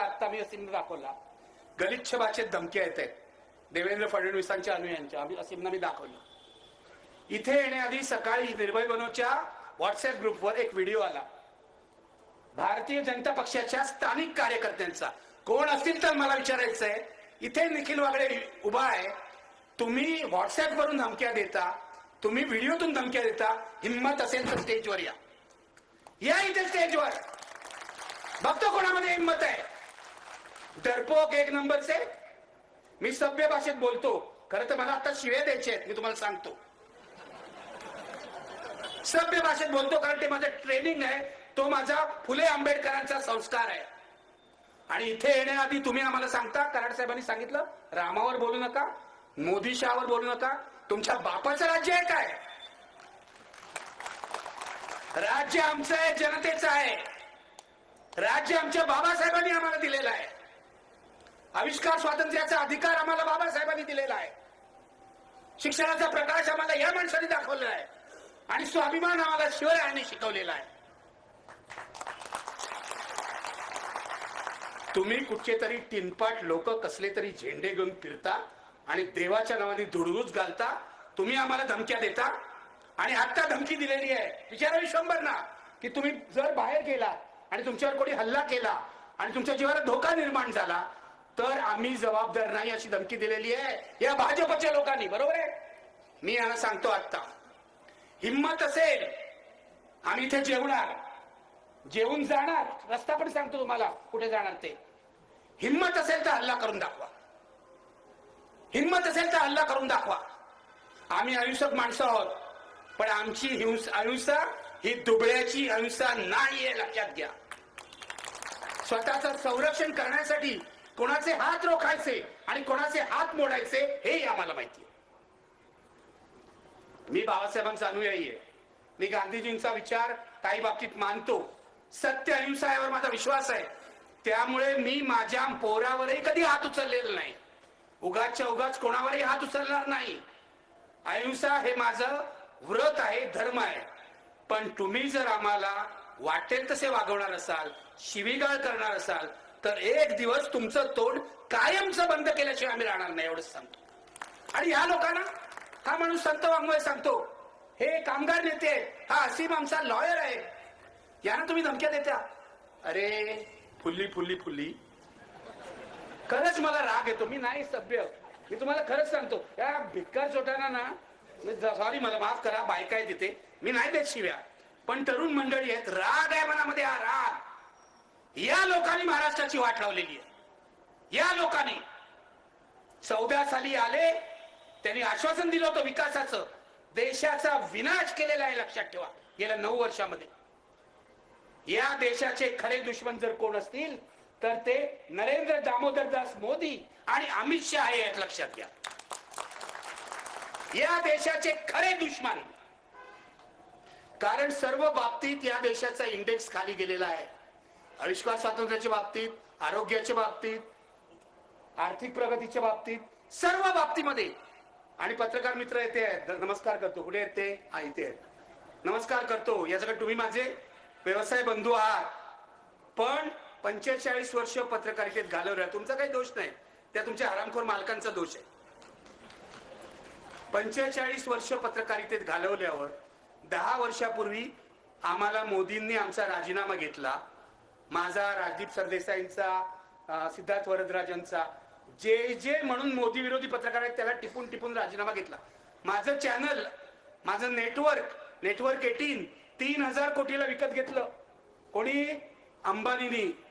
आता मी असिम दाखवला. गलिच्छ भाषेत धमक्या येत आहेत. देवेंद्र फडणवीसांच्या अनुयांच्या आम्ही असिमना मी दाखवलं. इथे येण्याआधी सकाळी निर्भय बनोच्या व्हॉट्सअप ग्रुपवर एक व्हिडिओ आला. भारतीय जनता पक्षाच्या स्थानिक कार्यकर्त्यांचा. कोण असतील तर मला विचारायचं आहे इथे निखिल वागडे उभा आहे. तुम्ही व्हॉट्सअप वरून धमक्या देता. तुम्ही व्हिडिओतून धमक्या देता. हिंमत असेल तर स्टेजवर या. या इथे स्टेजवर बघतो कोणामध्ये हिंमत आहे. डरपोक एक नंबरचे मी सभ्य भाषेत बोलतो. खरं तर मला आता शिवे द्यायचे आहेत मी तुम्हाला सांगतो. सभ्य भाषेत बोलतो कारण ते माझं ट्रेनिंग आहे. तो माझा फुले आंबेडकरांचा संस्कार आहे. आणि इथे येण्याआधी तुम्ही आम्हाला सांगता कराड साहेबांनी सांगितलं रामावर बोलू नका मोदी शहावर बोलू नका. तुमच्या बापाचं राज्य आहे. काय राज्य आमचं आहे जनतेचं आहे. राज्य आमच्या बाबासाहेबांनी आम्हाला दिलेलं आहे. आविष्कार स्वातंत्र्याचा अधिकार आम्हाला बाबासाहेबांनी दिलेला आहे. शिक्षणाचा प्रकाश आम्हाला या माणसाने दाखवला आहे. आणि स्वाभिमान आम्हाला शिवरायांनी शिकवलेला आहे. तुम्ही कुठचे तरी तीनपाट लोक कसले तरी झेंडे घेऊन फिरता आणि देवाच्या नावाने धुडगूच घालता तुम्ही आम्हाला धमक्या देता. आणि आत्ता धमकी दिलेली आहे. विचारावी शंभर ना की तुम्ही जर बाहेर गेला आणि तुमच्यावर कोणी हल्ला केला आणि तुमच्या जीवाला धोका निर्माण झाला तर आम्ही जबाबदार नाही अशी धमकी दिलेली आहे. या भाजपच्या लोकांनी बरोबर आहे? मी यांना सांगतो आता हिंमत असेल आम्ही इथे जेवणार. जेवून जाणार. रस्ता पण सांगतो तुम्हाला कुठे जाणार ते. हिंमत असेल तर हल्ला करून दाखवा. हिंमत असेल तर हल्ला करून दाखवा. आम्ही अहिंसक माणसं आहोत पण आमची हिंस अहिंसा ही दुबळ्याची अहिंसा नाही आहे लक्षात घ्या. स्वतःचं संरक्षण करण्यासाठी कोणाचे हात रोखायचे आणि कोणाचे हात मोडायचे हेही आम्हाला माहिती मी बाबासाहेबांचा अनुयायी आहे. मी गांधीजींचा विचार काही बाबतीत मानतो. सत्य अहिंसा यावर माझा विश्वास आहे. त्यामुळे मी माझ्या पोरावरही कधी हात उचललेला नाही. उगाचच्या उगाच कोणावरही हात उचलणार नाही. अहिंसा हे माझं व्रत आहे धर्म आहे. पण तुम्ही जर आम्हाला वाटेल तसे वागवणार असाल शिवीगाळ करणार असाल तर एक दिवस तुमचं तोंड कायमचं बंद केल्याशिवाय आम्ही राहणार नाही एवढंच सांगतो. आणि ह्या लोकांना हा माणूस संत वाङ्मय सांगतो हे कामगार नेते हा असीम आमचा लॉयर आहे. यांना तुम्ही धमक्या देता? अरे फुल्ली फुल्ली फुल्ली. खरंच मला राग येतो मी नाही सभ्य. मी तुम्हाला खरंच सांगतो या भिक्कार चोटाना ना सॉरी मला माफ करा बायका आहे तिथे. मी नाही देत शिव्या. पण तरुण मंडळी आहेत राग आहे मनामध्ये हा राग. या लोकांनी महाराष्ट्राची वाट लावलेली आहे. या लोकांनी चौदा साली आले त्यांनी आश्वासन दिलं होतं विकासाचं. देशाचा विनाश केलेला आहे लक्षात ठेवा. गेल्या नऊ वर्षामध्ये. या देशाचे खरे दुश्मन जर कोण असतील तर ते नरेंद्र दामोदरदास मोदी आणि अमित शहा हे आहेत लक्षात घ्या. या देशाचे खरे दुश्मन. कारण सर्व बाबतीत या देशाचा इंडेक्स खाली गेलेला आहे. आविष्कार स्वातंत्र्याच्या बाबतीत आरोग्याच्या बाबतीत आर्थिक प्रगतीच्या बाबतीत सर्व बाबतीमध्ये. आणि पत्रकार मित्र येते आहेत. नमस्कार करतो. कुठे येते हा इथे आहेत. नमस्कार करतो. याच्याकडे तुम्ही माझे व्यवसाय बंधू आहात. पण पंचेचाळीस वर्ष पत्रकारितेत घालवल्या तुमचा काही दोष नाही. त्या तुमच्या हरामखोर मालकांचा दोष आहे. पंचेचाळीस वर्ष पत्रकारितेत घालवल्यावर दहा वर्षापूर्वी आम्हाला मोदींनी आमचा राजीनामा घेतला. माझा राजदीप सरदेसाईंचा सिद्धार्थ वरदराजांचा. जे जे म्हणून मोदी विरोधी पत्रकार आहेत त्याला टिपून टिपून राजीनामा घेतला. माझं चॅनल माझं नेटवर्क नेटवर्क एटीन तीन हजार कोटीला विकत घेतलं. कोणी? अंबानीनी.